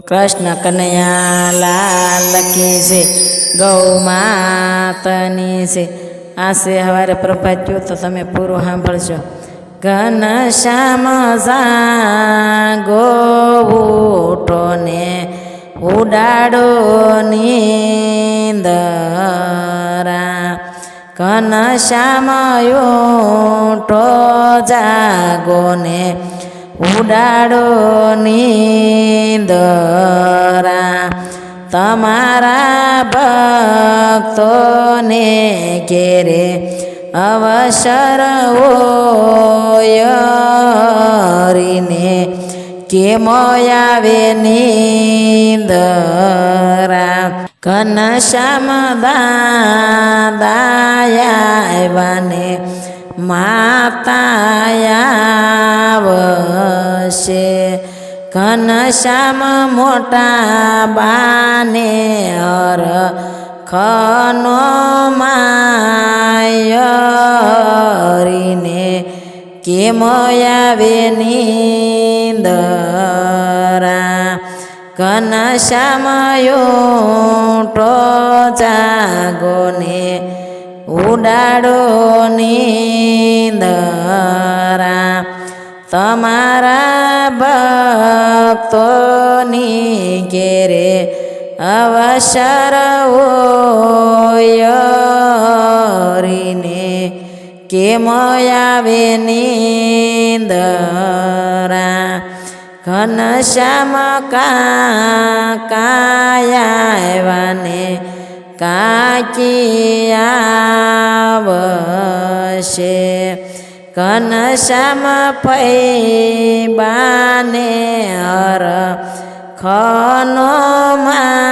કૃષ્ણ કનૈયા લાલ કી છે, ગૌ માતની છે. આ છે હવારે પ્રભાત્યું તો તમે પૂરું સાંભળજો. ઘન શ્યામ જાગો ઉઠો ને ઉડાડો નીંદરા. ઘન શ્યામ ઉઠો જાગો ને ઉડાડો નીંદરા. તમારા ભક્તોને ઘેરે અવસર ઓયરીને કેમ આવે નીંદરા? ઘનશ્યામ દાદાયાવાને માતાયાવશે ઘનશ્યામ મોટા બાને હર ખનો માયરીને કેમ આવે નીંદરા? ઘનશ્યામયો ટો જાગોને ઉડાડો નીંદરા. તમારા ભક્તોની ઘેરે અવસર ઓયરીને કેમ આવે નીંદરા? ઘનશ્યામ કાયાવાને કાકિયાવશે ઘનશ્યામ પૈબાને હર ખનો માયરીને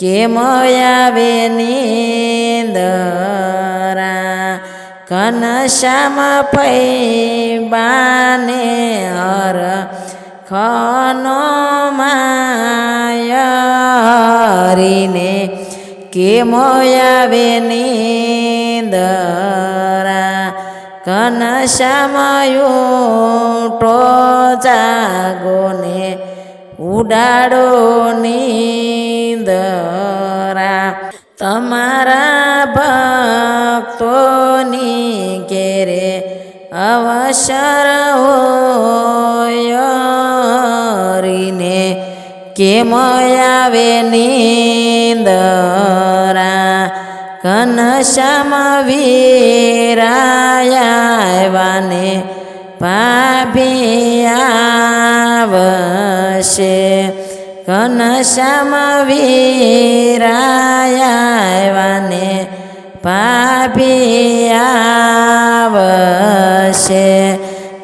કેમ આવે નીંદરા? ઘનશ્યામ પૈબાને હર ખનો માયરીને કેમ આવે નીંદરા ઘનશ્યામયું ટો જાગોને ઉડાડો નીંદરા. તમારા ભક્તોની ઘેરે અવસર હોયરીને કેમ આવે નીંદરા ઘનશ્યામ વીરાયાવાને ભાભિયાવશે ઘનશ્યામ વીરાયાવાને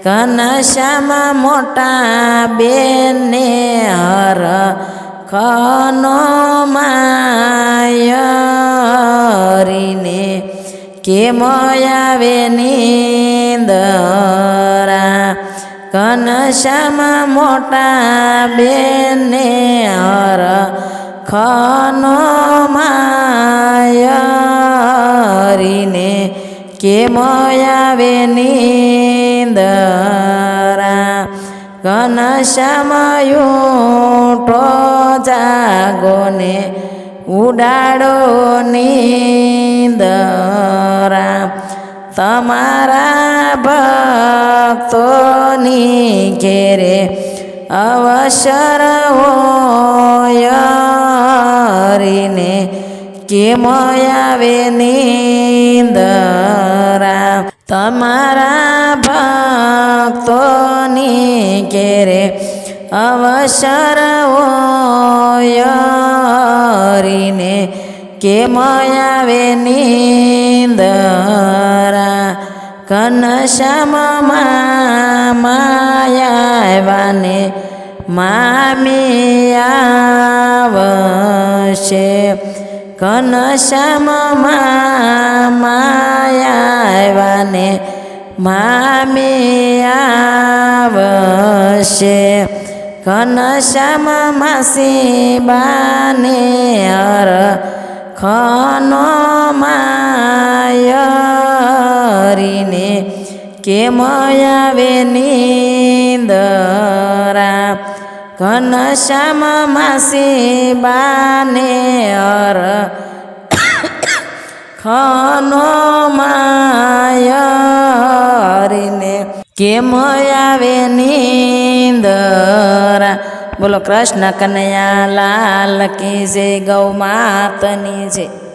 કન ઘનશ્યામ મોટા બેને હર ખનો માયરીને કેમ આવે નીંદરા? કનશામાં મોટા બેને હર ખનો માયરીને કેમ આવે નીંદરા? ઘનશ્યામયું ટો જાગોને ઉડાડો નીંદરા. તમારા ભક્તોની ઘેરે અવસર હોયરીને કેમ આવે નીંદરા? તમારા ભક્તોની ઘેરે અવસર હોયરીને કેમ આવે નીંદરા. ઘનશ્યામ માયાવાને મામિયાવશે ઘનશ્યામ માયાવાને મામિયાવશે ઘનશ્યામ માસી બાને હર ખનો માયરીને કેમ આવે નીંદ નીંદરા ઘનશ્યામ માસી બાને અર ખનો માયરીને કેમ આવે નીંદરા? બોલો કૃષ્ણ કનૈયા લાલ કી જે ગૌ માતની જય.